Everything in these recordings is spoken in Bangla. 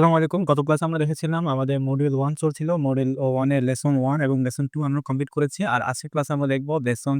আসসালামু আলাইকুম। গত ক্লাসে আমরা দেখেছিলাম আমাদের মডিউল ওয়ান চলছিল। মডিউল 1 এর লেসন ওয়ান এবং লেসন টু আমরা কমপ্লিট করেছি। আর আজকের ক্লাসে আমরা দেখব লেসন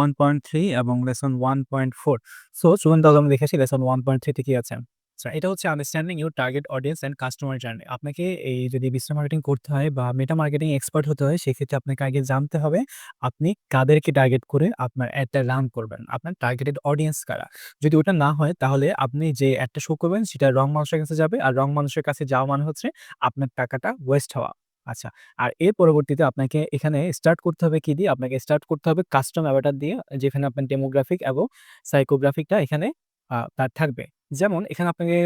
1.3 এবং লেসন 1.4 সো চলুন তাহলে আমরা দেখেছি লেসন ওয়ান পয়েন্ট থ্রিতে কি আছে। আচ্ছা এটা হচ্ছে understanding your target audience and customer journey. আপনাকে এই যদি ডিজিটাল মার্কেটিং করতে হয় বা মেটা মার্কেটিং এক্সপার্ট হতে হয়, সেক্ষেত্রে আপনাকে আগে জানতে হবে আপনি কাদেরকে টার্গেট করে আপনার অ্যাডটা রান করবেন। আপনার টার্গেটেড অডিয়েন্স কারা। যদি ওটা না হয়, তাহলে আপনি যে অ্যাডটা শো করবেন, সেটা রং মানুষের কাছে যাবে। আর রং মানুষের কাছে যাওয়া মানে হচ্ছে আপনার টাকাটা ওয়েস্ট হওয়া। আচ্ছা আর এর পরবর্তীতে আপনাকে এখানে স্টার্ট করতে হবে কি দিয়ে? আপনাকে স্টার্ট করতে হবে কাস্টম অ্যাভাটার দিয়ে, যেখানে আপনার ডেমোগ্রাফিক এবং সাইকোগ্রাফিকটা এখানে তার থাকবে। যেমন এখানে আপনাকে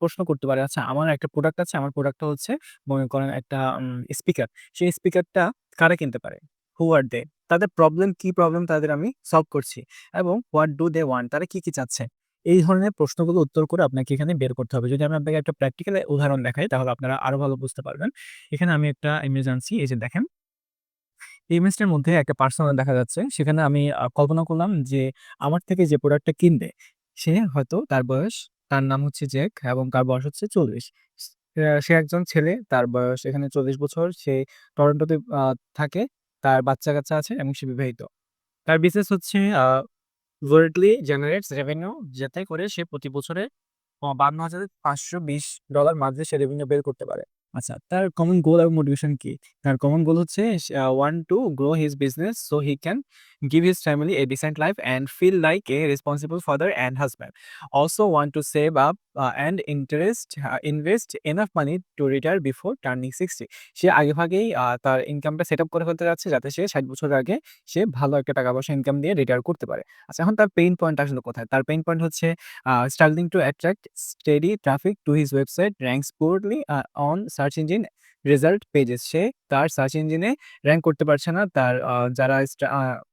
প্রশ্ন করতে পারে, আচ্ছা আমার একটা প্রোডাক্ট আছে, আমার প্রোডাক্টটা হচ্ছে মনে করেন একটা উম স্পিকার। সেই স্পিকারটা কারা কিনতে পারে? হু আর দে? তাদের প্রবলেম কি প্রবলেম তাদের আমি সলভ করছি এবং হোয়াট ডু দে ওয়ান্ট? তারা কি, কি চাচ্ছে? এই ধরনের প্রশ্নগুলো উত্তর করে আপনাকে এখানে বের করতে হবে। যদি আমি আপনাকে একটা প্র্যাকটিক্যাল উদাহরণ দেখাই তাহলে আপনারা আরও ভালো বুঝতে পারবেন। এখানে আমি একটা ইমেজ আনছি। এই যে দেখেন। এই ইমেজটার মধ্যে একটা পার্সোনা দেখা যাচ্ছে। সেখানে আমি কল্পনা করলাম যে আমার থেকে যে প্রোডাক্টটা কিনবে সে হয়তো তার বয়স, তার নাম হচ্ছে জ্যাক এবং তার বয়স হচ্ছে ৪০। আ, সে একজন ছেলে। তার বয়স এখানে ৪০ বছর। সে টরন্টোতে থাকে। তার বাচ্চা-কাচ্চা আছে এবং সে বিবাহিত। তার বিজনেস হচ্ছে worldly generates revenue, যাতে করে সে প্রতি বছরে বান্ন হাজার পাঁচশো বিশ ডলার মাঝে সে রেভিনিউ বের করতে পারে। আচ্ছা তার কমন গোল এবং মোটিভেশন কি? তার কমন গোল হচ্ছে সে want to grow his business so he can give his family a decent life and feel like a responsible father and husband. Also want to save up uh, and interest uh, invest enough money to retire before turning 60. সে আগেভাগেই আ তার ইনকামটা সেটআপ করে ফেলতে যাচ্ছে যাতে সে ৬০ বছরের আগে সে ভালো একটা টাকা-পয়সা ইনকাম দিয়ে রিটায়ার করতে পারে। আচ্ছা এখন তার পেইন পয়েন্ট আসলে কোথায়? তার পেইন পয়েন্ট হচ্ছে আ struggling to attract steady traffic to his website ranks poorly a on search পেয়ে যাচ্ছে সে তার সার্চ ইঞ্জিনে র্যাঙ্ক করতে পারছে না। তার যারা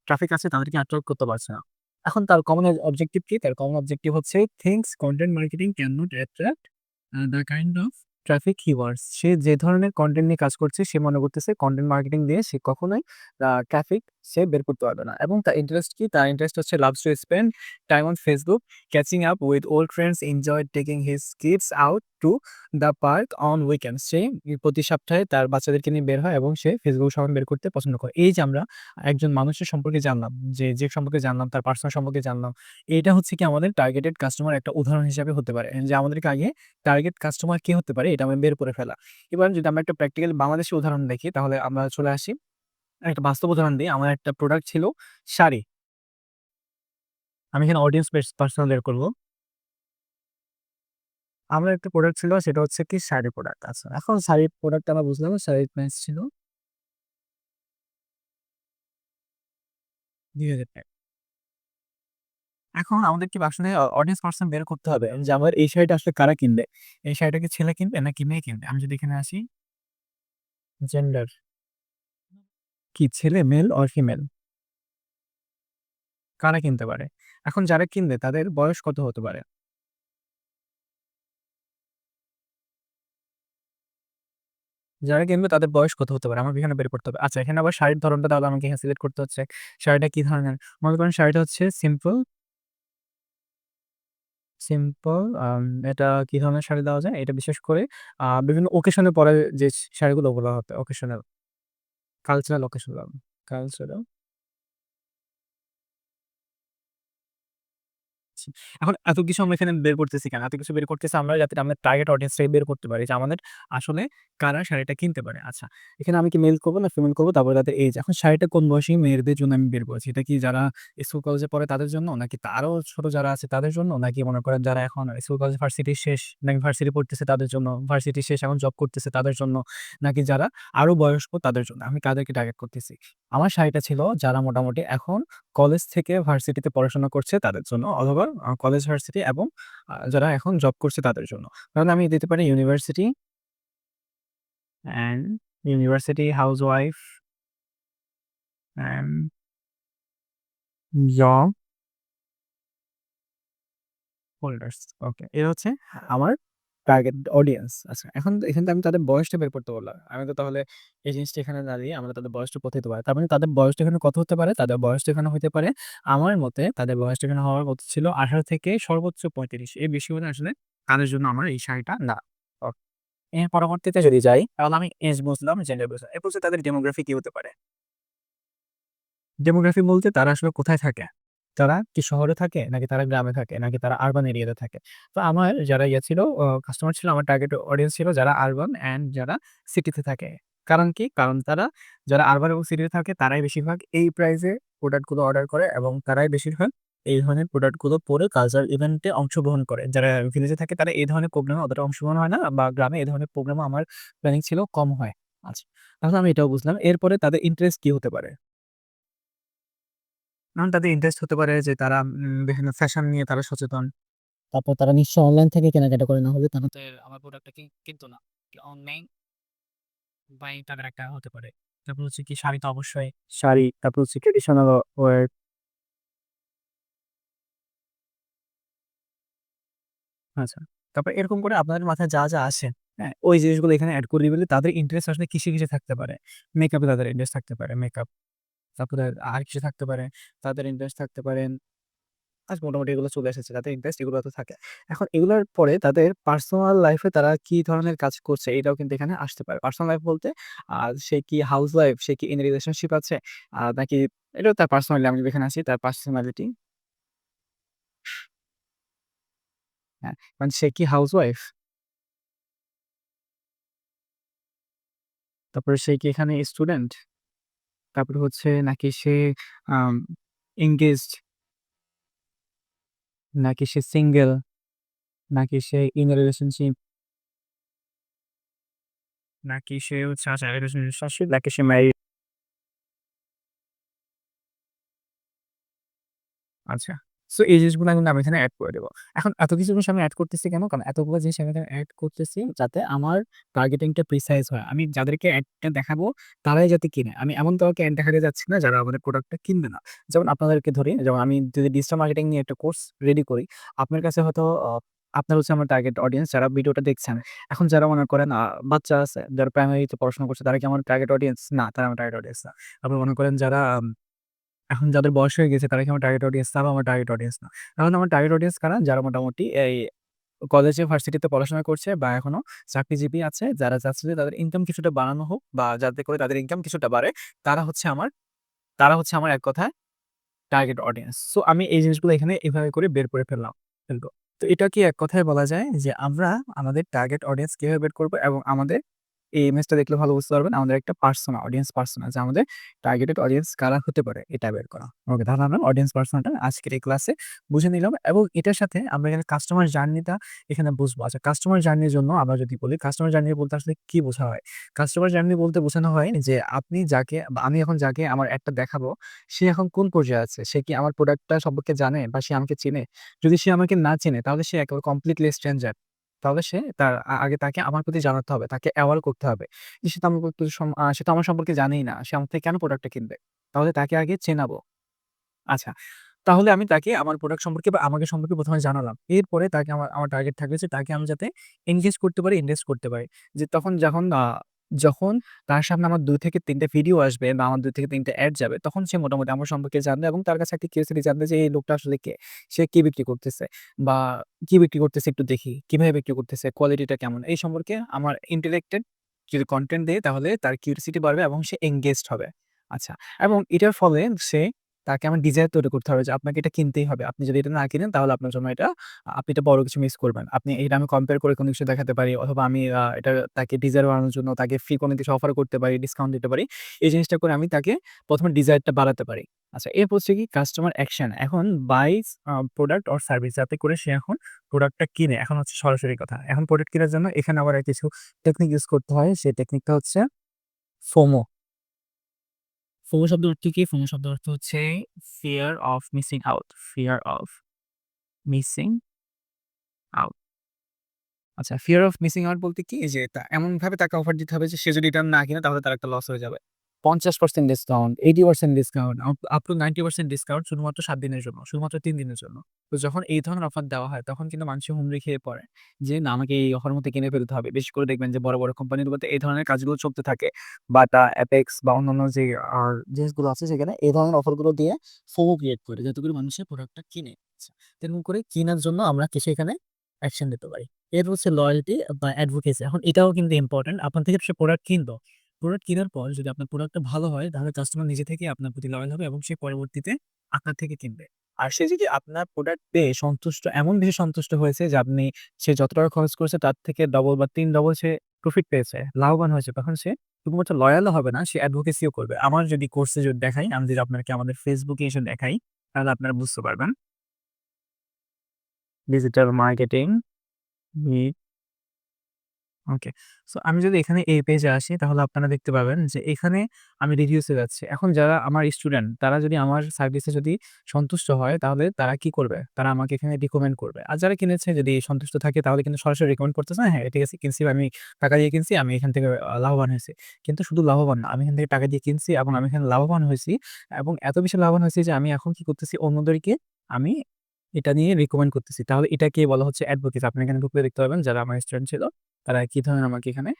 ট্রাফিক আছে তাদেরকে অ্যাট্রাক্ট করতে পারছে না। এখন তার কমন অবজেক্টিভ কি? তার কমন অবজেক্টিভ হচ্ছে things content marketing can not attract the kind of traffic হিওয়ার্স সে যে ধরনের কন্টেন্ট নিয়ে কাজ করছে, সে মনে করতেছে কন্টেন্ট মার্কেটিং দিয়ে সে কখনোই ট্রাফিক সে বের করতে পারবে না। এবং তার ইন্টারেস্ট কি? তার ইন্টারেস্ট হচ্ছে loves to spend time on Facebook, catching up with old friends, enjoy taking his kids out to the park on weekends. সে প্রতি সপ্তাহে তার বাচ্চাদেরকে নিয়ে বের হয় এবং সে ফেসবুক সময় বের করতে পছন্দ করে। এই যে আমরা একজন মানুষের সম্পর্কে জানলাম, যে যে সম্পর্কে জানলাম, তার পার্সোনাল সম্পর্কে জানলাম। এটা হচ্ছে কি আমাদের টার্গেটেড কাস্টমার একটা উদাহরণ হিসাবে হতে পারে। যে আমাদেরকে আগে টার্গেট কাস্টমার কে হতে পারে এটা আমি বের করে ফেলা। এবার যদি আমরা একটা প্র্যাকটিক্যাল বাংলাদেশী উদাহরণ দেখি তাহলে আমরা চলে আসি। একটা বাস্তব উদাহরণ দিই। আমার একটা প্রোডাক্ট ছিল শাড়ি। আমি এখানে অডিয়েন্স বেস পার্সোনা বের করব আমার একটা প্রোডাক্ট ছিল সেটা হচ্ছে কি শাড়ি প্রোডাক্ট। আচ্ছা এখন শাড়ির প্রোডাক্ট আমরা বুঝলাম শাড়ির প্রাইস ছিল ৳২,০০০ এখন আমাদেরকে আসলে অ অডিয়েন্স পার্সন বের করতে হবে যে আমার এই শাড়িটা আসলে কারা কিনবে? এই শাড়িটা কি ছেলে কিনবে নাকি মেয়ে কিনবে? আমি যদি এখানে আসি জেন্ডার কি ছেলে মেল অর ফিমেল? কারা কিনতে পারে? এখন যারা কিনবে, তাদের বয়স কত হতে পারে? যারা কিনবে, তাদের বয়স কত হতে পারে? আমাকে এখানে বের করতে হবে। আচ্ছা এখানে আবার শাড়ির ধরনটা তাহলে আমাকে এখানে সিলেক্ট করতে হচ্ছে। শাড়িটা কি ধরনের? মনে করেন শাড়িটা হচ্ছে সিম্পল সিম্পল এটা কি ধরনের শাড়ি দেওয়া যায়? এটা বিশেষ করে বিভিন্ন ওকেশন পরে যে শাড়িগুলো বলা হবে ওকেশনাল। কালচারাল ওকেশনাল, কালচারাল জি। এখন এত কিছু আমরা এখানে বের করতেছি কেন? এত কিছু বের করতেছি আমরা যাতে আমরা টার্গেট অডিয়েন্স টাই বের করতে পারি যে আমাদের আসলে কারা শাড়িটা কিনতে পারে। আচ্ছা এখানে আমি কি মেল করব না ফিমেল করব তারপরে তাদের এইজ। এখন শাড়িটা কোন বয়সী মেয়েদের জন্য আমি বের করেছি। এটা কি যারা স্কুল কলেজে পড়ে তাদের জন্য? নাকি তারও ছোট যারা আছে তাদের জন্য? নাকি মনে করেন যারা এখন স্কুল কলেজ ভার্সিটি শেষ, নাকি ভার্সিটি পড়তেছে তাদের জন্য? ভার্সিটি শেষ এখন জব করতেছে তাদের জন্য? নাকি যারা আরও বয়স্ক তাদের জন্য? আমি কাদেরকে টার্গেট করতেছি? আমার শাড়িটা ছিল যারা মোটামুটি এখন কলেজ থেকে ভার্সিটিতে পড়াশোনা করছে তাদের জন্য, অথবা কলেজ ভার্সিটি এবং যারা এখন জব করছে তাদের জন্য। তাহলে আমি দিতে পারি university and university housewife and job holders okay. এর হচ্ছে আমার টার্গেট অডিয়েন্স। আচ্ছা এখন এখান থেকে আমি তাদের বয়সটা বের করতে বললাম। আমি তো তাহলে এই জিনিসটা এখানে দাঁড়িয়ে আমরা তাদের বয়সটা কত হতে পারে? তার মানে তাদের বয়সটা এখানে কত হতে পারে? তাদের বয়সটা এখানে হইতে পারে আমার মতে তাদের বয়সটা এখানে হওয়ার কথা ছিল ১৮ থেকে সর্বোচ্চ ৩৫ এর বেশি হলে আসলে তাদের জন্য আমার এই শাড়িটা না। ওকে। এর পরবর্তীতে যদি যাই তাহলে আমি এজ বুঝলাম, জেন্ডার বুঝলাম। এরপর হচ্ছে তাদের ডেমোগ্রাফি কি হতে পারে? ডেমোগ্রাফি বলতে তারা আসলে কোথায় থাকে? তারা কি শহরে থাকে? নাকি তারা গ্রামে থাকে? নাকি তারা আরবান এরিয়াতে থাকে? তো আমার যারা ইয়ে ছিল কাস্টমার ছিল আমার টার্গেট অডিয়েন্স ছিল যারা আরবান অ্যান্ড যারা সিটিতে থাকে। কারণ কি? কারণ তারা যারা আরবান এবং সিটিতে থাকে তারাই বেশিরভাগ এই প্রাইসে প্রোডাক্টগুলো অর্ডার করে এবং তারাই বেশিরভাগ এই ধরনের প্রোডাক্টগুলো পরে কালচারাল ইভেন্টে অংশগ্রহণ করে। যারা ভিলেজে থাকে তারা এই ধরনের প্রোগ্রামে অতটা অংশগ্রহণ হয় না বা গ্রামে এই ধরনের প্রোগ্রামে আমার প্ল্যানিং ছিল কম হয়। আচ্ছা, তাহলে আমি এটাও বুঝলাম। এরপরে তাদের ইন্টারেস্ট কি হতে পারে? কারণ তাদের ইন্টারেস্ট হতে পারে যে তারা বিভিন্ন ফ্যাশন নিয়ে তারা সচেতন। তারপর তারা নিশ্চয়ই অনলাইন থেকে কেনাকাটা করে না হলে তারা তো আমার প্রোডাক্টটা কিনতো না। অনলাইন বাই তাদের একটা হতে পারে। তারপর হচ্ছে কি শাড়ি তো অবশ্যই। শাড়ি, তারপর হচ্ছে ট্রেডিশনাল অ ওয়্যার। আচ্ছা। তারপর এরকম করে আপনাদের মাথায় যা, যা আসে, হ্যাঁ? ওই জিনিসগুলো এখানে অ্যাড করে দিবেন। তাদের ইন্টারেস্ট আসলে কিসে, কিসে থাকতে পারে? মেকআপে তাদের ইন্টারেস্ট থাকতে পারে, মেকআপ। তারপরে আর কিছু থাকতে পারে? তাদের ইন্টারেস্ট থাকতে পারেন আজ মোটামুটি এগুলো চলে এসেছে। তাদের ইন্টারেস্ট এগুলো তো থাকে। এখন এগুলোর পরে তাদের পার্সোনাল লাইফে তারা কি ধরনের কাজ করছে এটাও কিন্তু এখানে আসতে পারে। পার্সোনাল লাইফ বলতে সে কি হাউস লাইফ সে কি ইন রিলেশনশিপ আছে? নাকি এটাও তার পার্সোনালি আমি যদি এখানে আসি তার পার্সোনালিটি হ্যাঁ, মানে সে কি হাউস ওয়াইফ তারপরে সে কি এখানে স্টুডেন্ট? তারপরে হচ্ছে নাকি সে, আম? নাকি সে সিঙ্গেল? নাকি সে ইন রিলেশনশিপ? নাকি সে হচ্ছে আচ্ছা রিলেশনশিপ নাকি সে ম্যারিড? আচ্ছা। সো এই জিনিসগুলো কিন্তু আমি এখানে অ্যাড করে দেবো এখন এত কিছু জিনিস আমি অ্যাড করতেছি কেন? কারণ এতগুলো জিনিস আমি এখানে এড করতেছি যাতে আমার টার্গেটিংটা প্রিসাইজ হয়। আমি যাদেরকে অ্যাডটা দেখাবো তারাই যাতে কিনে। আমি এমন কাউকে এড দেখাতে যাচ্ছি না যারা আমাদের প্রোডাক্টটা কিনবে না। যেমন আপনাদেরকে ধরি যেমন আমি যদি ডিজিটাল মার্কেটিং নিয়ে একটা কোর্স রেডি করি, আপনার কাছে হয়তো আপনার হচ্ছে আমার টার্গেট অডিয়েন্স যারা ভিডিওটা দেখছেন। এখন যারা মনে করেন বাচ্চা আছে, যারা প্রাইমারিতে পড়াশোনা করছে তারা কি আমার টার্গেট অডিয়েন্স? না, তারা আমার টার্গেট অডিয়েন্স না। আপনি মনে করেন যারা এখন যাদের বয়স হয়ে গেছে তারা কি আমার টার্গেট অডিয়েন্স? তারাও আমার টার্গেট অডিয়েন্স না। এখন আমার টার্গেট অডিয়েন্স কারা? যারা মোটামুটি এই কলেজে, ভার্সিটিতে পড়াশোনা করছে বা এখনও চাকরিজীবী আছে, যারা চাচ্ছে যে তাদের ইনকাম কিছুটা বাড়ানো হোক বা যাতে করে তাদের ইনকাম কিছুটা বাড়ে, তারা হচ্ছে আমার তারা হচ্ছে আমার এক কথায় টার্গেট অডিয়েন্স। সো আমি এই জিনিসগুলো এখানে এভাবে করে বের করে ফেললাম ফেলব তো এটা কি এক কথায় বলা যায় যে আমরা আমাদের টার্গেট অডিয়েন্স কীভাবে বের করব এবং আমাদের এই ইমেজটা দেখলে ভালো বুঝতে পারবেন আমাদের একটা পার্সোনা, অডিয়েন্স পার্সোনা যে আমাদের টার্গেটেড অডিয়েন্স কারা হতে পারে এটা বের করা। ওকে তাহলে আমরা অডিয়েন্স পার্সোনাটা আজকের এই ক্লাসে বুঝে নিলাম এবং এটার সাথে আমরা এখানে কাস্টমার জার্নিটা এখানে বুঝব। আচ্ছা কাস্টমার জার্নির জন্য আমরা যদি বলি কাস্টমার জার্নি বলতে আসলে কি বোঝা হয়? কাস্টমার জার্নি বলতে বোঝানো হয় যে আপনি যাকে আমি এখন যাকে আমার একটা দেখাবো, সে এখন কোন পর্যায়ে আছে? সে কি আমার প্রোডাক্টটা সম্পর্কে জানে বা সে আমাকে চেনে? যদি সে আমাকে না চেনে তাহলে সে একেবারে কমপ্লিটলি স্ট্রেঞ্জার। তাহলে সে তার আগে তাকে আমার প্রতি জানাতে হবে। তাকে অ্যাওয়ার করতে হবে। যে সে তো আমার সে তো আমার সম্পর্কে জানেই না। সে আমার থেকে কেন প্রোডাক্টটা কিনবে? তাহলে তাকে আগে চেনাবো। আচ্ছা, তাহলে আমি তাকে আমার প্রোডাক্ট সম্পর্কে বা আমাকে সম্পর্কে ১ম এ জানালাম। এরপরে তাকে আমার আমার টার্গেট থাকবে যে তাকে আমি যাতে এনগেজ করতে পারি, ইনভেস্ট করতে পারি। যে তখন যখন যখন তার সামনে আমার ২ থেকে ৩ টা ভিডিও আসবে বা আমার ২ থেকে ৩ টা এড যাবে, তখন সে মোটামুটি আমার সম্পর্কে জানবে এবং তার কাছে একটা কিউরিওসিটি জানবে যে এই লোকটা আসলে কে? সে কি বিক্রি করতেছে? বা কি বিক্রি করতেছে একটু দেখি। কীভাবে বিক্রি করতেছে? কোয়ালিটিটা কেমন? এই সম্পর্কে আমার ইন্টেলেক্টেড যদি কনটেন্ট দেই তাহলে তার কিউরিওসিটি বাড়বে এবং সে এনগেজড হবে। আচ্ছা এবং এটার ফলে সে তাকে আমার ডিজায়ার তৈরি করতে হবে যে আপনাকে এটা কিনতেই হবে। আপনি যদি এটা না কিনেন তাহলে আপনার জন্য এটা আপনি এটা বড় কিছু মিস করবেন। আপনি এটা আমি কম্পেয়ার করে কোনো কিছু দেখাতে পারি অথবা আমি এটা তাকে ডিজায়ার বাড়ানোর জন্য তাকে ফ্রি কোনো কিছু অফার করতে পারি, ডিসকাউন্ট দিতে পারি। এই জিনিসটা করে আমি তাকে ১ম এ ডিজায়ারটা বাড়াতে পারি। আচ্ছা এরপর হচ্ছে কি কাস্টমার অ্যাকশন। এখন buys a product or service যাতে করে সে এখন প্রোডাক্টটা কিনে। এখন হচ্ছে সরাসরি কথা। এখন প্রোডাক্ট কেনার জন্য এখানে আবার কিছু টেকনিক ইউজ করতে হয়। সেই টেকনিকটা হচ্ছে FOMO। FOMO শব্দ অর্থ কি? ফোমো শব্দ অর্থ হচ্ছে fear of missing out, fear of missing out. আচ্ছা ফিয়ার অফ মিসিং আউট বলতে কি? যে তা এমনভাবে তাকে অফার দিতে হবে যে সে যদি এটা না কিনে তাহলে তার একটা লস হয়ে যাবে। ৫০% discount, 80% discount, up to 90% discount শুধুমাত্র সাত দিনের জন্য, শুধুমাত্র তিন দিনের জন্য। তো যখন এই ধরনের অফার দেওয়া হয় তখন কিন্তু মানুষের হুমড়ি খেয়ে পড়ে। যে না আমাকে এই অফারের মধ্যে কিনে ফেলতে হবে। বেশি করে দেখবেন যে বড়, বড় কোম্পানিগুলোতে এই ধরনের কাজগুলো চলতে থাকে। বাটা, অ্যাপেক্স বা অন্যান্য যে আর জিনিসগুলো আছে সেখানে এই ধরনের অফারগুলো দিয়ে FOMO ক্রিয়েট করে যাতে করে মানুষের প্রোডাক্টটা কিনে। আচ্ছা, এরকম করে কিনার জন্য আমরা কিছু এখানে অ্যাকশন দিতে পারি। এর হচ্ছে লয়াল্টি বা অ্যাডভোকেসি। এখন এটাও কিন্তু ইম্পোর্টেন্ট। আপনার থেকে সে প্রোডাক্ট কিনলো। প্রোডাক্ট কেনার পর যদি আপনার প্রোডাক্টটা ভালো হয় তাহলে কাস্টমার নিজে থেকেই আপনার প্রতি লয়াল হবে এবং সে পরবর্তীতে আপনার থেকে কিনবে। আর সে যদি আপনার প্রোডাক্ট পেয়ে সন্তুষ্ট এমন বেশি সন্তুষ্ট হয়েছে যে আপনি সে যত টাকা খরচ করেছে তার থেকে ডবল বা তিন ডবল সে প্রফিট পেয়েছে, লাভবান হয়েছে তখন সে শুধুমাত্র লয়ালও হবে না, সে অ্যাডভোকেসিও করবে। আমার যদি কোর্সে যদি দেখাই, আমি যদি আপনাকে আমাদের ফেসবুকে এসে দেখাই তাহলে আপনারা বুঝতে পারবেন। ডিজিটাল মার্কেটিং ওকে। সো আমি যদি এখানে এই পেজে আসি তাহলে আপনারা দেখতে পাবেন যে এখানে আমি রিভিউস যাচ্ছি। এখন যারা আমার স্টুডেন্ট তারা যদি আমার সার্ভিসে যদি সন্তুষ্ট হয় তাহলে তারা কি করবে? তারা আমাকে এখানে রিকমেন্ড করবে। আর যারা কিনেছে যদি সন্তুষ্ট থাকে তাহলে কিন্তু সরাসরি রিকমেন্ড করতেছে হ্যাঁ, ঠিক আছে কিনছি আমি টাকা দিয়ে কিনছি, আমি এখান থেকে লাভবান হয়েছি। কিন্তু শুধু লাভবান না, আমি এখান থেকে টাকা দিয়ে কিনছি এবং আমি এখানে লাভবান হয়েছি এবং এত বেশি লাভবান হয়েছি যে আমি এখন কি করতেছি অন্যদেরকে আমি এটা নিয়ে রিকমেন্ড করতেছি। তাহলে এটাকে বলা হচ্ছে অ্যাডভোকেসি। আপনি এখানে ঢুকলে দেখতে পাবেন যারা আমার স্টুডেন্ট ছিল তারা কি ধরনের আমাকে এখানে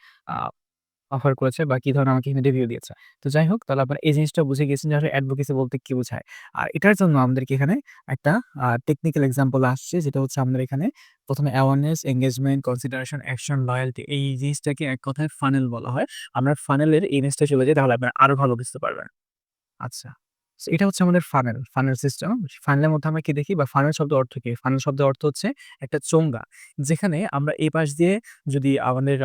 অফার করেছে বা কি ধরনের আমাকে এখানে রিভিউ দিয়েছে। তো যাই হোক তাহলে আপনারা এই জিনিসটা বুঝে গিয়েছেন যে আসলে অ্যাডভোকেসি বলতে কি বোঝায়। আর এটার জন্য আমাদেরকে এখানে একটা টেকনিক্যাল এক্সাম্পল আসছে যেটা হচ্ছে আমাদের এখানে প্রথমে awareness, engagement consideration, action, loyalty এই জিনিসটাকে এক কথায় ফানেল বলা হয়। আমরা ফানেলের এই জিনিসটা চলে যাই তাহলে আপনারা আরও ভালো বুঝতে পারবেন। আচ্ছা। এটা হচ্ছে আমাদের ফানেল, ফানেল সিস্টেম। ফানেলের মধ্যে আমরা কি দেখি বা ফানেল শব্দ অর্থ কি? ফানেল শব্দের অর্থ হচ্ছে একটা চোঙ্গা। যেখানে আমরা এই পাশ দিয়ে যদি আমাদের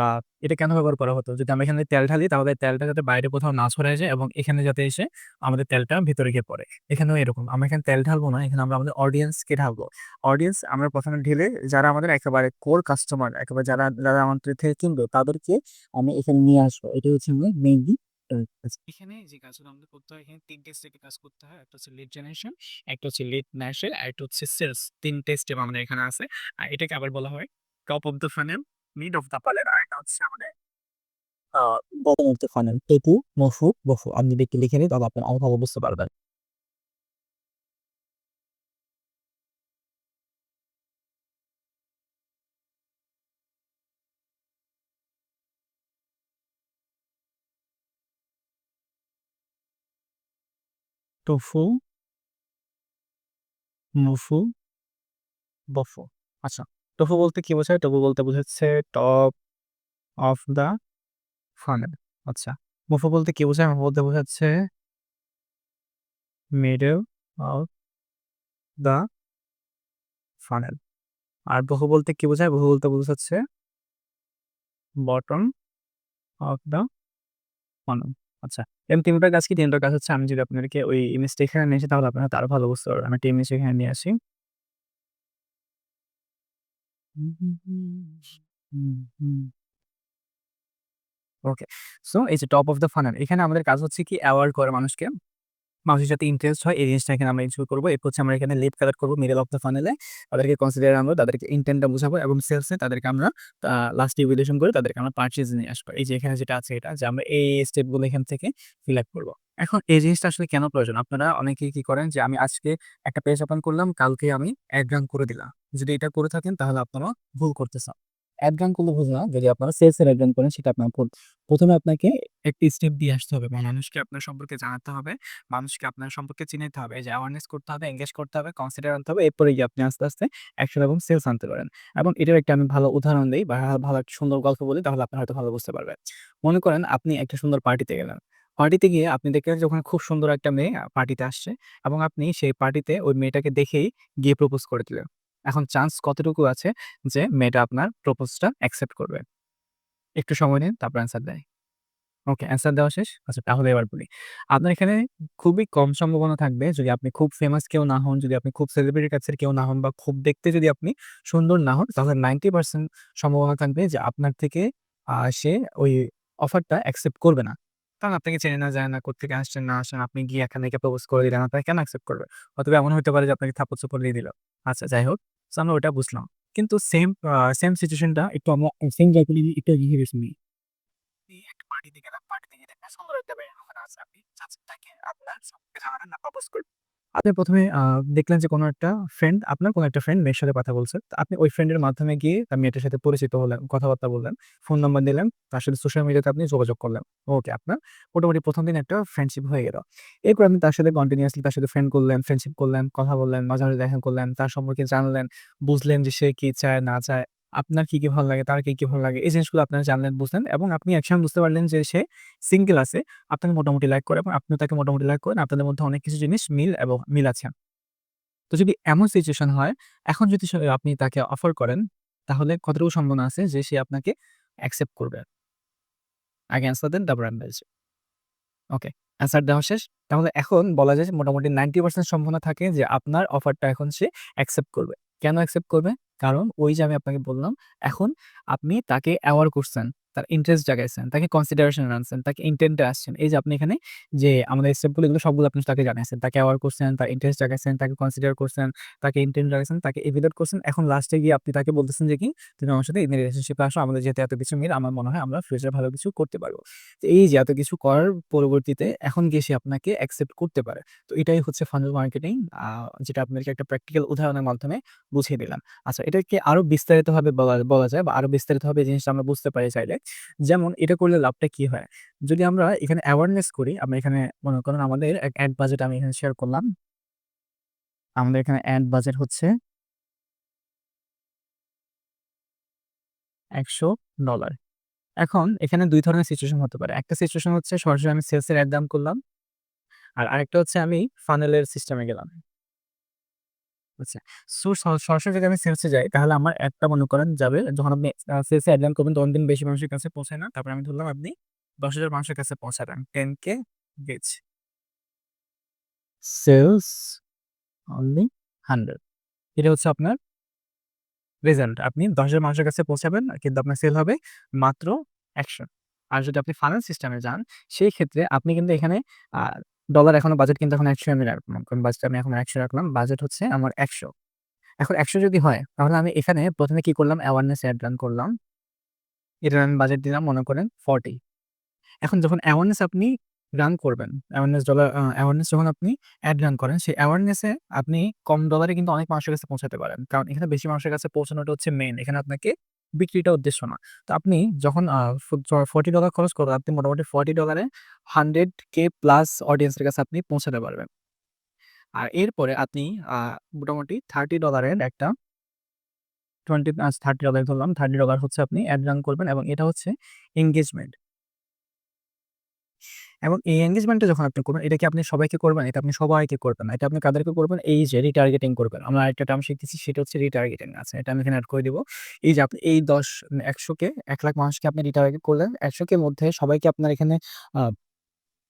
এটা কেন ব্যবহার করা হতো? যদি আমরা এখানে তেল ঢালি তাহলে তেলটা যাতে বাইরে কোথাও না ছড়ায় যায় এবং এখানে যাতে এসে আমাদের তেলটা ভিতরে গিয়ে পড়ে। এখানেও এরকম। আমরা এখানে তেল ঢালবো না, এখানে আমরা আমাদের অডিয়েন্সকে ঢালবো। অডিয়েন্স আমরা ১ম এ ঢেলে যারা আমাদের একেবারে কোর কাস্টমার, একেবারে যারা, যারা আমাদের থেকে কিনবে তাদেরকে আমি এখানে নিয়ে আসব। এটা হচ্ছে আমার মেইনলি এখানে যে কাজগুলো আমাদের করতে হয় এখানে ৩ টে স্টেপে কাজ করতে হয়। একটা হচ্ছে লিড জেনারেশন, একটা হচ্ছে লিড ন্যাশের, আরেকটা হচ্ছে সেলস। ৩ টে স্টেপ আমাদের এখানে আছে। আর এটাকে আবার বলা হয় top of the funnel, mid of the funnel আর এটা হচ্ছে আমাদের আ bottom of the funnel. ToFu, MoFu, BoFu. আপনি যদি একটু লিখে নিন তাহলে আপনার বুঝতে পারবেন। ToFu MoFu BoFu. আচ্ছা। টোফু বলতে কি বোঝায়? টফু বলতে বোঝাচ্ছে টপ অফ দ্য ফানেল। আচ্ছা। মফু বলতে কি বোঝায়? মফু বলতে বোঝাচ্ছে মিডল অফ দ্য ফানেল। আর বফু বলতে কি বোঝায়? বফু বলতে বোঝাচ্ছে বটম অফ দ্য ফানেল। আচ্ছা। এরকম ৩ কাজ কি? ৩ টার কাজ হচ্ছে আমি যদি আপনাদেরকে ওই ইমেজটা এখানে নিয়ে আসি, তাহলে আপনারা তারও ভালো বুঝতে পারবেন। আমি একটা ইমেজ এখানে নিয়ে আসি। ওকে। সো এই যে টপ অফ দ্য ফানেল এখানে আমাদের কাজ হচ্ছে কি অ্যাওয়ার্ড করে মানুষকে। মানুষের সাথে ইন্টারেস্ট হয় এই জিনিসটা এখানে আমরা এনশিওর করব। এরপর হচ্ছে আমরা এখানে লিড কালেক্ট করব মিডল অফ দ্য ফানেলে। তাদেরকে কনসিডার আনব, তাদেরকে ইনটেন্টটা বুঝাবো এবং সেলসে তাদেরকে আমরা লাস্ট ইভ্যালুয়েশন করে তাদেরকে আমরা পারচেজ নিয়ে আসব। এই যে এখানে যেটা আছে এটা যে আমরা এই, এই স্টেপগুলো এখান থেকে ফিল আপ করব। এখন এই জিনিসটা আসলে কেন প্রয়োজন? আপনারা অনেকেই কি করেন যে আমি আজকে একটা পেজ ওপেন করলাম, কালকে আমি অ্যাড রান করে দিলাম। যদি এটা করে থাকেন তাহলে আপনারা ভুল করতেছেন। অ্যাড রান করলে ভুল না, যদি আপনারা সেলস এর অ্যাড রান করেন সেটা আপনার ভুল। ১ম এ আপনাকে একটি স্টেপ দিয়ে আসতে হবে। মানুষকে আপনার সম্পর্কে জানাতে হবে, মানুষকে আপনার সম্পর্কে চিনাইতে হবে, যে অ্যাওয়ারনেস করতে হবে, এনগেজ করতে হবে, কনসিডার আনতে হবে। এরপরে গিয়ে আপনি আস্তে, আস্তে অ্যাকশন এবং সেলস আনতে পারেন। এবং এটার একটা আমি ভালো উদাহরণ দেই বা ভালো একটা সুন্দর গল্প বলি তাহলে আপনারা হয়তো ভালো বুঝতে পারবেন। মনে করেন আপনি একটা সুন্দর পার্টিতে গেলেন। পার্টিতে গিয়ে আপনি দেখলেন যে ওখানে খুব সুন্দর একটা মেয়ে পার্টিতে আসছে এবং আপনি সেই পার্টিতে ওই মেয়েটাকে দেখেই গিয়ে প্রপোজ করে দিলেন। এখন চান্স কতটুকু আছে যে মেয়েটা আপনার প্রপোজটা অ্যাকসেপ্ট করবে? একটু সময় নিন তারপর অ্যান্সার দেয়। ওকে অ্যান্সার দেওয়া শেষ? আচ্ছা তাহলে এবার বলি। আপনার এখানে খুবই কম সম্ভাবনা থাকবে যদি আপনি খুব ফেমাস কেউ না হন, যদি আপনি খুব সেলিব্রিটির কাছের কেউ না হন বা খুব দেখতে যদি আপনি সুন্দর না হন তাহলে 90% সম্ভাবনা থাকবে যে আপনার থেকে সে ওই অফারটা অ্যাকসেপ্ট করবে না। কারণ আপনাকে চেনে না, যায় না, কোত্থেকে আসছেন না আসেন, আপনি গিয়ে এখানে প্রপোজ করে দিলেন, আপনাকে কেন অ্যাকসেপ্ট করবে? অথবা এমন হইতে পারে যে আপনাকে থাপ্পড়-চোপ্পড় দিয়ে দিল। আচ্ছা যাই হোক, সো আমরা ওটা বুঝলাম। কিন্তু সেম সেম সিচুয়েশনটা একটু আমরা সেম জায়গাগুলি একটু এগিয়ে গেছি। একটা পার্টিতে গেলেন, পার্টিতে গিয়ে সুন্দর একটা ওখানে আছে। আপনি চাচ্ছেন তাকে আপনার সব জানাবেন না প্রপোজ করবেন। আপনি প্রথমে দেখলেন যে কোনো একটা ফ্রেন্ড আপনার কোনো একটা ফ্রেন্ড মেয়ের সাথে কথা বলছে। আপনি ওই ফ্রেন্ডের মাধ্যমে গিয়ে তার মেয়েটার সাথে পরিচিত হলেন, কথাবার্তা বললেন, ফোন নাম্বার দিলেন, তার সাথে সোশ্যাল মিডিয়াতে আপনি যোগাযোগ করলেন। ওকে, আপনার মোটামুটি ১ম দিন একটা ফ্রেন্ডশিপ হয়ে গেল। এরপর আপনি তার সাথে কন্টিনিউয়াসলি তার সাথে ফ্রেন্ড করলেন, ফ্রেন্ডশিপ করলেন, কথা বললেন, মাঝে, মাঝে দেখা করলেন, তার সম্পর্কে জানলেন, বুঝলেন যে সে কি চায় না চায়, আপনার কি, কি ভালো লাগে, তার কি, কি ভালো লাগে এই জিনিসগুলো আপনারা জানলেন, বুঝলেন এবং আপনি একসময় বুঝতে পারলেন যে সে সিঙ্গেল আছে, আপনাকে মোটামুটি লাইক করে এবং আপনিও তাকে মোটামুটি লাইক করেন। আপনাদের মধ্যে অনেক কিছু জিনিস মিল এবং মিল আছে। তো যদি এমন সিচুয়েশন হয়, এখন যদি আপনি তাকে অফার করেন, তাহলে কতটুকু সম্ভাবনা আছে যে সে আপনাকে অ্যাকসেপ্ট করবে? আগে অ্যান্সার দেন তারপর বলছি। ওকে, অ্যান্সার দেওয়া শেষ। তাহলে এখন বলা যায় মোটামুটি 90% সম্ভাবনা থাকে যে আপনার অফারটা এখন সে অ্যাকসেপ্ট করবে। কেন অ্যাকসেপ্ট করবে? কারণ ওই যে আমি আপনাকে বললাম, এখন আপনি তাকে অ্যাওয়ার করছেন, তার ইন্টারেস্ট জাগাইছেন, তাকে কনসিডারেশন আনছেন, তাকে ইনটেন্ট আসছেন। এই যে আপনি এখানে যে আমাদের স্টেপগুলো এগুলো সবগুলো আপনি তাকে জানাইছেন। তাকে অ্যাওয়ার করছেন, তার ইন্টারেস্ট জাগাইছেন, তাকে কনসিডার করছেন, তাকে ইনটেন্ট জাগাইছেন, তাকে এভিডেট করছেন। এখন লাস্টে গিয়ে আপনি তাকে বলতেছেন যে কি, "তুমি আমার সাথে ইন এ রিলেশনশিপ আসো। আমাদের যেহেতু এত কিছু মিল, আমার মনে হয় আমরা ফিউচারে ভালো কিছু করতে পারব তো এই যে এত কিছু করার পরবর্তীতে এখন গিয়ে সে আপনাকে অ্যাকসেপ্ট করতে পারে। তো এটাই হচ্ছে ফানেল মার্কেটিং যেটা আপনাদেরকে একটা প্র্যাকটিক্যাল উদাহরণের মাধ্যমে বুঝিয়ে দিলাম। আচ্ছা এটাকে আরও বিস্তারিতভাবে বলা বলা যায় বা আরও বিস্তারিতভাবে এই জিনিসটা আমরা বুঝতে পারি চাইলে। যেমন এটা করলে লাভটা কি হয়? যদি আমরা এখানে অ্যাওয়ারনেস করি, আমরা এখানে মনে করেন আমাদের এড বাজেট আমি এখানে শেয়ার করলাম। আমাদের এখানে এড বাজেট হচ্ছে $১০০ এখন এখানে দুই ধরনের সিচুয়েশন হতে পারে। একটা সিচুয়েশন হচ্ছে সরাসরি আমি সেলস এর এড রান করলাম। আর আরেকটা হচ্ছে আমি ফানেলের সিস্টেমে গেলাম। আচ্ছা। সরাসরি আমি সেলস যাই তাহলে আমার এডটা মনে করেন যাবে যখন আপনি সেলস রান করবেন তখন কিন্তু বেশি মানুষের কাছে পৌঁছায় না। তারপরে আমি ধরলাম আপনি ১০,০০০ মানুষের কাছে পৌঁছাবেন। 10K rich. সেলস অনলি 100 এটা হচ্ছে আপনার রেজাল্ট। আপনি ১০,০০০ মানুষের কাছে পৌঁছাবেন কিন্তু আপনার সেল হবে মাত্র ১০০ আর যদি আপনি ফানেল সিস্টেমে যান সেই ক্ষেত্রে আপনি কিন্তু এখানে ডলার এখনও বাজেট কিন্তু এখন ১০০ আমি রাখলাম। কারণ বাজেট আমি এখন ১০০ রাখলাম। বাজেট হচ্ছে আমার ১০০ এখন ১০০ যদি হয় তাহলে আমি এখানে ১ম এ কি করলাম অ্যাওয়ারনেস অ্যাড রান করলাম। এটা আমি বাজেট দিলাম মনে করেন 40 এখন যখন অ্যাওয়ারনেস আপনি রান করবেন, অ্যাওয়ারনেস ডলার অ্যাওয়ারনেস যখন আপনি অ্যাড রান করেন সেই অ্যাওয়ারনেসে আপনি কম ডলারে কিন্তু অনেক মানুষের কাছে পৌঁছাতে পারেন। কারণ এখানে বেশি মানুষের কাছে পৌঁছানোটা হচ্ছে মেন এখানে আপনাকে বিক্রিটা উদ্দেশ্য না। তো আপনি যখন ফর্টি ডলার খরচ করবেন, আপনি মোটামুটি ফর্টি ডলারে হান্ড্রেড কে প্লাস অডিয়েন্সের কাছে আপনি পৌঁছাতে পারবেন। আর এরপরে আপনি মোটামুটি থার্টি ডলারের একটা 20 আ $30 ধরলাম। $30 হচ্ছে আপনি অ্যাড রান করবেন এবং এটা হচ্ছে এনগেজমেন্ট। এবং এই এনগেজমেন্টটা যখন আপনি করবেন এটা কি আপনি সবাইকে করবেন? এটা আপনি সবাইকে করবেন। এটা আপনি কাদেরকে করবেন? এই যে রিটার্গেটিং করবেন। আমরা আরেকটা টার্ম শিখতেছি সেটা হচ্ছে রিটার্গেটিং। আছে এটা আমি এখানে এড করে দিব। এই যে আপনি এই দশ একশোকে এক লাখ মানুষকে আপনি রিটার্গেট করলেন। একশোকে মধ্যে সবাইকে আপনার এখানে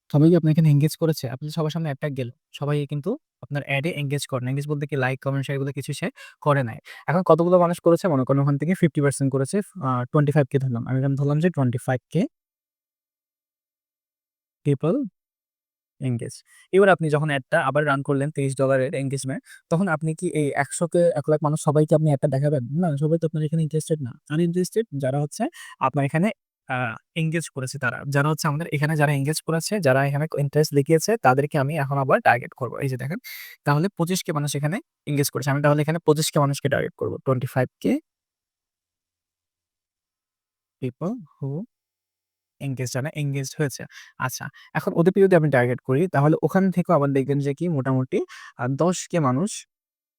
সবাইকে আপনার এখানে এঙ্গেজ করেছে। আপনি সবার সামনে এডটা গেল। সবাই কিন্তু আপনার অ্যাডে এঙ্গেজ করেন নাই। এনগেজ বলতে কি লাইক, কমেন্ট, শেয়ার এগুলো কিছু সে করে নাই। এখন কতগুলো মানুষ করেছে? মনে করেন ওখান থেকে 50% করেছে। আ 25K ধরলাম। আমি ধরলাম যে 25K পিপল এনগেজ। এবার আপনি যখন এডটা আবার রান করলেন $30 এর তখন আপনি কি এই ১০০ কে ১,০০,০০০ মানুষ সবাইকে আপনি এডটা দেখাবেন? না, সবাই তো আপনার এখানে ইন্টারেস্টেড না। আনইন্টারেস্টেড যারা হচ্ছে আপনার এখানে আ এনগেজ করেছে তারা। যারা হচ্ছে আমাদের এখানে যারা এঙ্গেজ করেছে, যারা এখানে ইন্টারেস্ট দেখিয়েছে তাদেরকে আমি এখন আবার টার্গেট করব এই যে দেখেন তাহলে 25K মানুষ এখানে এঙ্গেজ করেছে। আমি তাহলে এখানে 25K মানুষকে টার্গেট করব। 25K পিপল হু এনগেজ যারা এনগেজড হয়েছে। আচ্ছা এখন ওদেরকে যদি আমি টার্গেট করি তাহলে ওখান থেকেও আবার দেখবেন যে কি মোটামুটি 10K মানুষ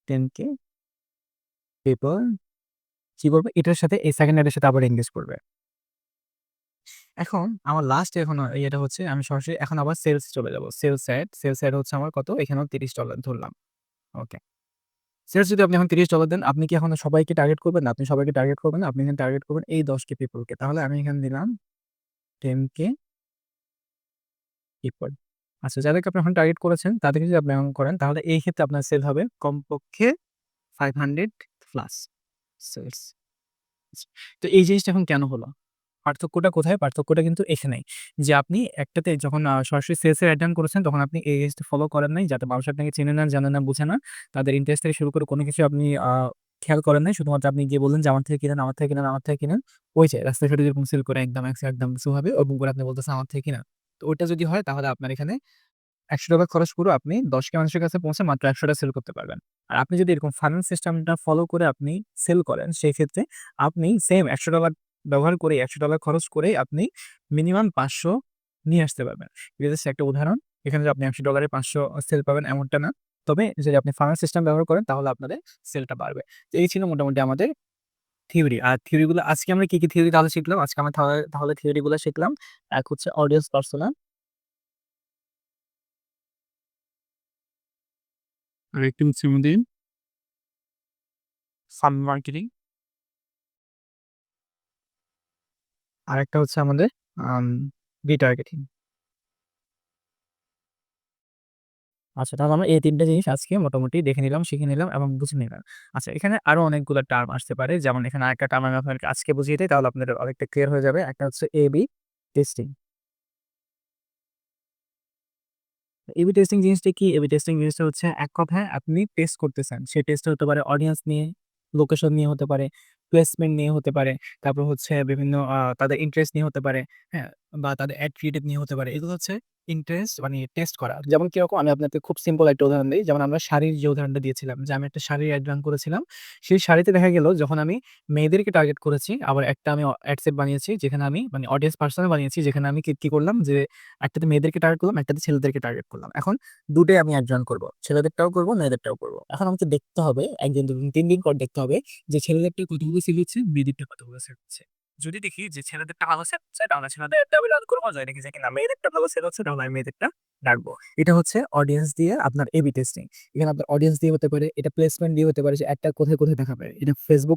10K পিপল কি করবে? এটার সাথে এই সেকেন্ড এডের সাথে আবার এঙ্গেজ করবে। এখন আমার লাস্ট এখন এটা হচ্ছে আমি সরাসরি এখন আবার সেলস চলে যাব। সেলস এড, সেলস এড হচ্ছে আমার কত? এখানেও $30 ধরলাম। ওকে। সেলস যদি আপনি এখন $30 দেন, আপনি কি এখন সবাইকে টার্গেট করবেন না? আপনি সবাইকে টার্গেট করবেন আপনি এখানে টার্গেট করবেন এই 10K পিপলকে। তাহলে আমি এখানে দিলাম 10K পিপল। আচ্ছা যাদেরকে আপনি এখন টার্গেট করেছেন তাদেরকে যদি আপনি এখন করেন তাহলে এই ক্ষেত্রে আপনার সেল হবে কমপক্ষে 500 প্লাস সেলস। তো এই জিনিসটা এখন কেন হলো? পার্থক্যটা কোথায়? পার্থক্যটা কিন্তু এখানেই। যে আপনি একটাতে যখন সরাসরি সেলস এর এড রান করেছেন তখন আপনি এই জিনিসটা ফলো করেন নাই যাতে মানুষ আপনাকে চেনে না, জানে না, বুঝে না। তাদের ইন্টারেস্ট থেকে শুরু করে কোনো কিছু আপনি খেয়াল করেন নাই। শুধুমাত্র আপনি গিয়ে বললেন যে আমার থেকে কিনেন, আমার থেকে কিনেন, আমার থেকে কিনেন। ওই যে রাস্তায় ঘাটে যেরকম সেল করে একদম একদম কিছু ভাবে ওরকম করে আপনি বলতেছেন আমার থেকে কিনা তো ওইটা যদি হয় তাহলে আপনার এখানে $১০০ খরচ করেও আপনি দশকে মানুষের কাছে পৌঁছে মাত্র ১০০ টা সেল করতে পারবেন। আর আপনি যদি এরকম ফানেল সিস্টেমটা ফলো করে আপনি সেল করেন, সেক্ষেত্রে আপনি সেম $১০০ ব্যবহার করেই $১০০ খরচ করেই আপনি মিনিমাম ৫০০ নিয়ে আসতে পারবেন। জাস্ট একটা উদাহরণ। এখানে যে আপনি একশো ডলারে পাঁচশো সেল পাবেন এমনটা না। তবে যদি আপনি ফানেল সিস্টেম ব্যবহার করেন তাহলে আপনাদের সেলটা বাড়বে। তো এই ছিল মোটামুটি আমাদের থিওরি। আর থিওরি গুলো আজকে আমরা কি, কি থিওরি তাহলে শিখলাম? আজকে আমরা তাহলে তাহলে থিওরি গুলো শিখলাম। এক হচ্ছে অডিয়েন্স পার্সোনা। আরেকটি হচ্ছে আমাদের ফান্ড মার্কেটিং। আরেকটা হচ্ছে আমাদের রিটার্গেটিং। আচ্ছা তাহলে আমরা এই তিনটা জিনিস আজকে মোটামুটি দেখে নিলাম, শিখে নিলাম এবং বুঝে নিলাম। আচ্ছা এখানে আরও অনেকগুলো টার্ম আসতে পারে। যেমন এখানে আরেকটা টার্ম আমি আপনাদেরকে আজকে বুঝিয়ে দেই তাহলে আপনাদের অনেকটা ক্লিয়ার হয়ে যাবে। একটা হচ্ছে এ-বি টেস্টিং। এ-বি টেস্টিং জিনিসটা কি? এ-বি টেস্টিং জিনিসটা হচ্ছে এক কথায় আপনি টেস্ট করতেছেন। সেই টেস্টটা হতে পারে অডিয়েন্স নিয়ে, লোকেশন নিয়ে হতে পারে, প্লেসমেন্ট নিয়ে হতে পারে। তারপর হচ্ছে বিভিন্ন তাদের ইন্টারেস্ট নিয়ে হতে পারে, হ্যাঁ? বা তাদের অ্যাড ক্রিয়েটিভ নিয়ে হতে পারে। এগুলো হচ্ছে ইন্টারেস্ট মানে টেস্ট করা। যেমন কীরকম আমি আপনাকে খুব সিম্পল একটা উদাহরণ দিই যেমন আমরা শাড়ির যে উদাহরণটা দিয়েছিলাম যে আমি একটা শাড়ির অ্যাড রান করেছিলাম। সেই শাড়িতে দেখা গেল যখন আমি মেয়েদেরকে টার্গেট করেছি, আবার একটা আমি অ অ্যাড সেট বানিয়েছি যেখানে আমি মানে অডিয়েন্স পার্সোনা বানিয়েছি যেখানে আমি কি, করলাম যে একটাতে মেয়েদেরকে টার্গেট করলাম, একটাতে ছেলেদেরকে টার্গেট করলাম। এখন দুটোই আমি অ্যাড রান করব। ছেলেদেরটাও করব মেয়েদেরটাও করব এখন আমাকে দেখতে হবে ১ দিন, ২ দিন, ৩ দিন পর দেখতে হবে যে ছেলেদেরটা কতগুলো সেল হচ্ছে, মেয়েদেরটা কতগুলো সেল হচ্ছে। যদি দেখি যে ছেলেদের টাকা আছে সেটা আমরা ছেলেদের করব। যদি দেখি যে কিনা মেয়েদেরটা ভালো ছেলে হচ্ছে তাহলে মেয়েদেরটা রাখব। এটা হচ্ছে অডিয়েন্স দিয়ে আপনার এ-বি টেস্টিং। এখানে আপনার অডিয়েন্স দিয়ে হতে পারে, এটা প্লেসমেন্ট দিয়ে হতে পারে যে অ্যাডটা কোথায়, কোথায় দেখাবে। এটা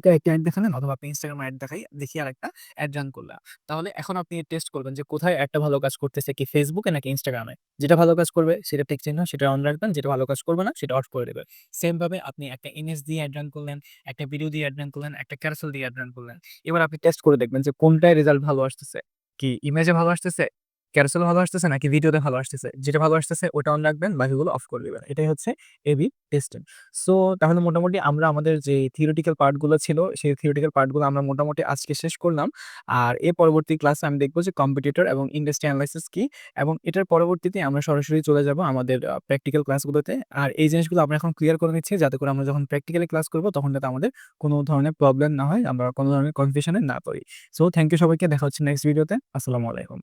এ একটা অ্যাড দেখালেন অথবা আপনি এ অ্যাড দেখাই দেখিয়ে আরেকটা অ্যাড রান করলাম। তাহলে এখন আপনি টেস্ট করবেন যে কোথায় অ্যাডটা ভালো কাজ করতেছে কি এ নাকি এ। যেটা ভালো কাজ করবে সেটা টিক চিহ্ন সেটা অন রাখবেন, যেটা ভালো কাজ করবে না সেটা অফ করে দেবে সেম ভাবে আপনি একটা ইমেজ দিয়ে অ্যাড রান করলেন, একটা ভিডিও দিয়ে অ্যাড রান করলেন, একটা ক্যারাসেল দিয়ে অ্যাড রান করলেন। এবার আপনি টেস্ট করে দেখবেন যে কোনটায় রেজাল্ট ভালো আসতেছে। কি ইমেজে ভালো আসতেছে, ক্যারাসেলে ভালো আসতেছে নাকি ভিডিওতে ভালো আসতেছে। যেটা ভালো আসতেছে ওটা অন রাখবেন, বাকিগুলো অফ করে দিবেন। এটাই হচ্ছে এ-বি টেস্টিং। সো তাহলে মোটামুটি আমরা আমাদের যে থিওরিটিক্যাল পার্টগুলো ছিল সেই থিওরিটিক্যাল পার্টগুলো আমরা মোটামুটি আজকে শেষ করলাম। আর এর পরবর্তী ক্লাসে আমি দেখব যে কম্পিটিটর এবং ইন্ডাস্ট্রি অ্যানালাইসিস কি এবং এটার পরবর্তীতে আমরা সরাসরি চলে যাব আমাদের প্র্যাকটিক্যাল ক্লাসগুলোতে। আর এই জিনিসগুলো আমরা এখন ক্লিয়ার করে নিচ্ছি যাতে করে আমরা যখন প্র্যাকটিক্যালি ক্লাস করব তখন যাতে আমাদের কোনো ধরনের প্রবলেম না হয়, আমরা কোনো ধরনের কনফিউশন না পড়ি। সো থ্যাংক ইউ সবাইকে। দেখা হচ্ছে নেক্সট ভিডিওতে। আসসালামু আলাইকুম।